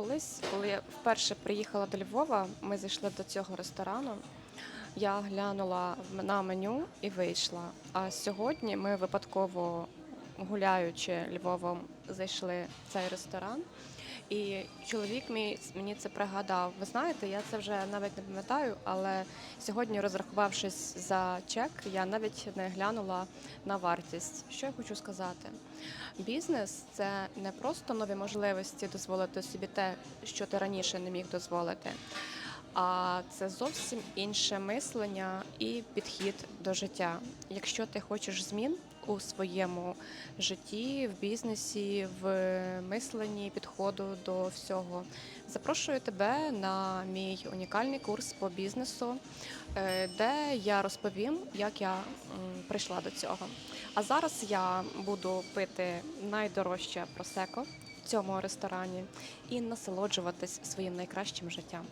Колись, коли я вперше приїхала до Львова, ми зайшли до цього ресторану. Я глянула на меню і вийшла. А сьогодні ми випадково гуляючи Львовом, зайшли в цей ресторан. І чоловік мій мені це пригадав. Ви знаєте, я це вже навіть не пам'ятаю, але сьогодні, розрахувавшись за чек, я навіть не глянула на вартість. Що я хочу сказати? Бізнес це не просто нові можливості дозволити собі те, що ти раніше не міг дозволити. А це зовсім інше мислення і підхід до життя. Якщо ти хочеш змін у своєму житті, в бізнесі, в мисленні, підходу до всього, запрошую тебе на мій унікальний курс по бізнесу, е, де я розповім, як я прийшла до цього. А зараз я буду пити найдорожче просеко в цьому ресторані і насолоджуватись своїм найкращим життям.